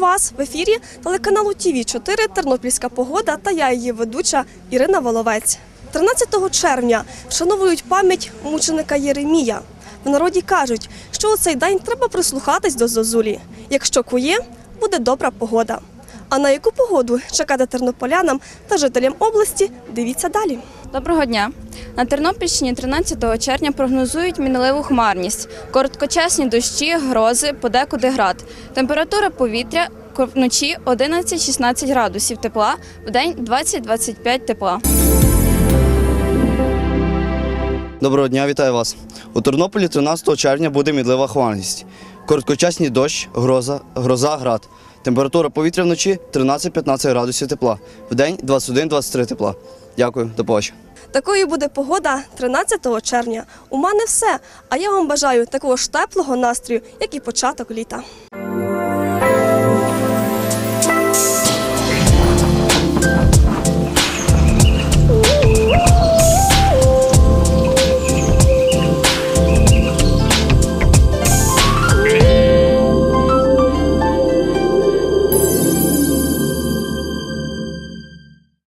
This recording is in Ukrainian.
вас в ефірі телеканалу ТІВІ 4 Тернопільська погода та я її ведуча Ірина Воловець. 13 червня вшановують пам'ять мученика Єремія. В народі кажуть, що у цей день треба прислухатись до зозулі. Якщо кує, буде добра погода. А на яку погоду чекати тернополянам та жителям області, дивіться далі. Доброго дня. На Тернопільщині 13 червня прогнозують мінливу хмарність, короткочасні дощі, грози, подекуди град. Температура повітря вночі 11-16 градусів тепла, вдень 20-25 тепла. Доброго дня, вітаю вас. У Тернополі 13 червня буде мідлива хмарність. Короткочасний дощ, гроза, гроза, град. Температура повітря вночі 13-15 градусів тепла. Вдень 21-23 тепла. Дякую, до побачення. Такою буде погода 13 червня. У мене все. А я вам бажаю такого ж теплого настрою, як і початок літа.